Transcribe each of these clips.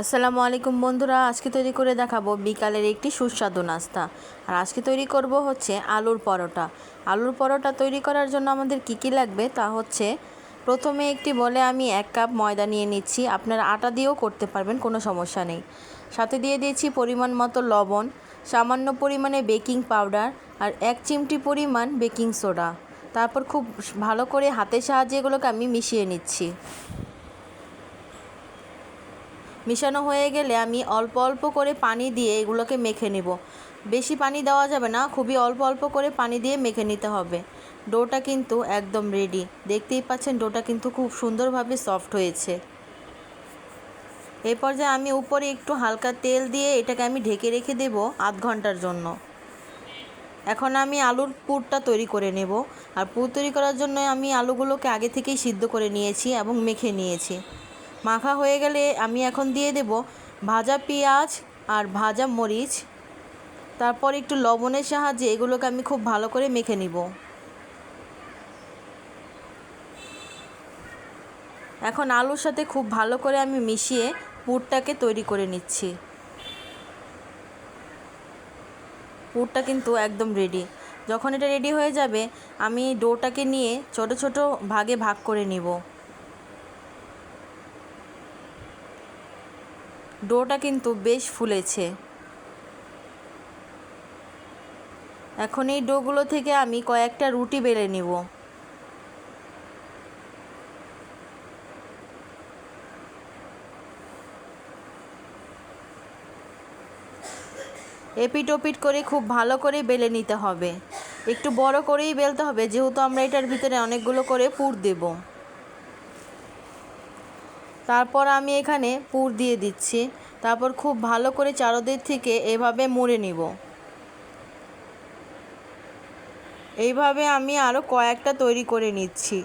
আসসালামু আলাইকুম বন্ধুরা, আজকে তৈরি করে দেখাবো বিকালের একটি সুস্বাদু নাস্তা। আর আজকে তৈরি করব হচ্ছে আলুর পরোটা। আলুর পরোটা তৈরি করার জন্য আমাদের কি কি লাগবে? তা হচ্ছে, প্রথমে একটি বলে আমি এক কাপ ময়দা নিয়ে নিচ্ছি। আপনারা আটা দিয়েও করতে পারবেন, কোনো সমস্যা নেই। সাথে দিয়ে দিয়েছি পরিমাণ মতো লবণ, সামান্য পরিমাণে বেকিং পাউডার আর এক চিমটি পরিমাণ বেকিং সোডা। তারপর খুব ভালো করে হাতের সাহায্যে এগুলোকে আমি মিশিয়ে নিচ্ছি। মিশানো হয়ে গেলে আমি অল্প অল্প করে পানি দিয়ে এগুলোকে মেখে নেব। বেশি পানি দেওয়া যাবে না, খুবই অল্প অল্প করে পানি দিয়ে মেখে নিতে হবে। ডোটা কিন্তু একদম রেডি দেখতেই পাচ্ছেন ডোটা কিন্তু খুব সুন্দরভাবে সফট হয়েছে। এই পর্যায়ে আমি উপরে একটু হালকা তেল দিয়ে এটাকে আমি ঢেকে রেখে দেব আধ ঘণ্টার জন্য। এখন আমি আলুর পুরটা তৈরি করে নেব। আর পুর তৈরি করার জন্য আমি আলুগুলোকে আগে থেকেই সিদ্ধ করে নিয়েছি এবং মেখে নিয়েছি। মাখা হয়ে গেলে আমি এখন দিয়ে দেব ভাজা পেঁয়াজ আর ভাজা মরিচ। তারপর একটু লবণের সাহায্যে এগুলোকে আমি খুব ভালো করে মেখে নিব। এখন আলুর সাথে খুব ভালো করে আমি মিশিয়ে পুরটাকে তৈরি করে নিচ্ছি। পুরটা কিন্তু একদম রেডি যখন এটা রেডি হয়ে যাবে, আমি ডোটাকে নিয়ে ছোট ছোট ভাগে ভাগ করে নিব। ডোটা কিন্তু বেশ ফুলেছে। এখন এই ডোগুলো থেকে আমি কয়েকটা রুটি বেলে নিব। এপিট ওপিট করে খুব ভালো করে বেলে নিতে হবে। একটু বড় করেই বেলতে হবে, যেহেতু আমরা এটার ভিতরে অনেকগুলো করে পুর দেব। তারপর আমি এখানে পুর দিয়ে দিচ্ছি। তারপর খুব ভালো করে চারোদিক থেকে এভাবে মুড়ে নিব। এইভাবে আমি আরও কয়েকটা তৈরি করে নিচ্ছি।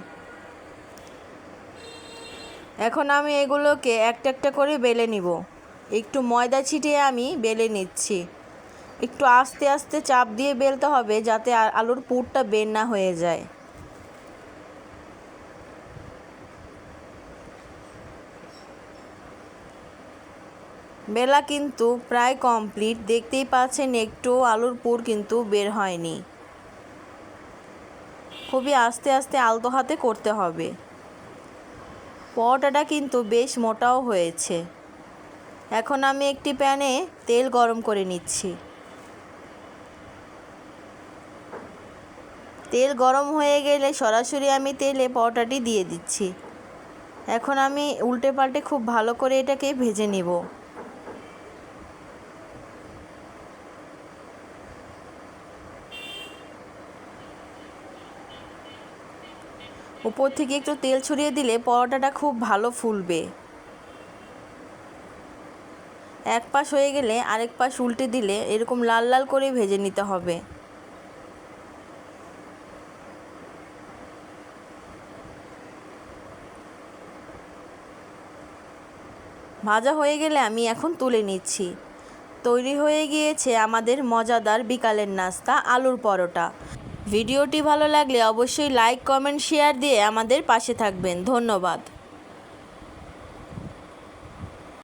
এখন আমি এগুলোকে একটা একটা করে বেলে নিব। একটু ময়দা ছিটিয়ে আমি বেলে নিচ্ছি। একটু আস্তে আস্তে চাপ দিয়ে বেলতে হবে যাতে আলুর পুরটা বের না হয়ে যায়। বেলা কিন্তু প্রায় কমপ্লিট। দেখতেই পাচ্ছেন, একটু আলুর পুর কিন্তু বের হয়নি। খুবই আস্তে আস্তে আলতো হাতে করতে হবে। পরোটাটা কিন্তু বেশ মোটাও হয়েছে। এখন আমি একটি প্যানে তেল গরম করে নিচ্ছি। তেল গরম হয়ে গেলে সরাসরি আমি তেলে পরোটাটি দিয়ে দিচ্ছি। এখন আমি উল্টে পাল্টে খুব ভালো করে এটাকে ভেজে নিব। উপর থেকে একটু তেল ছড়িয়ে দিলে পরোটাটা খুব ভালো ফুলবে। এক পাশ হয়ে গেলে আরেক পাশ উল্টে দিলে এরকম লাল লাল করে ভেজে নিতে হবে। ভাজা হয়ে গেলে আমি এখন তুলে নিচ্ছি। তৈরি হয়ে গিয়েছে আমাদের মজাদার বিকালের নাস্তা আলুর পরোটা। ভিডিওটি ভালো লাগলে অবশ্যই লাইক কমেন্ট শেয়ার দিয়ে আমাদের পাশে থাকবেন। ধন্যবাদ।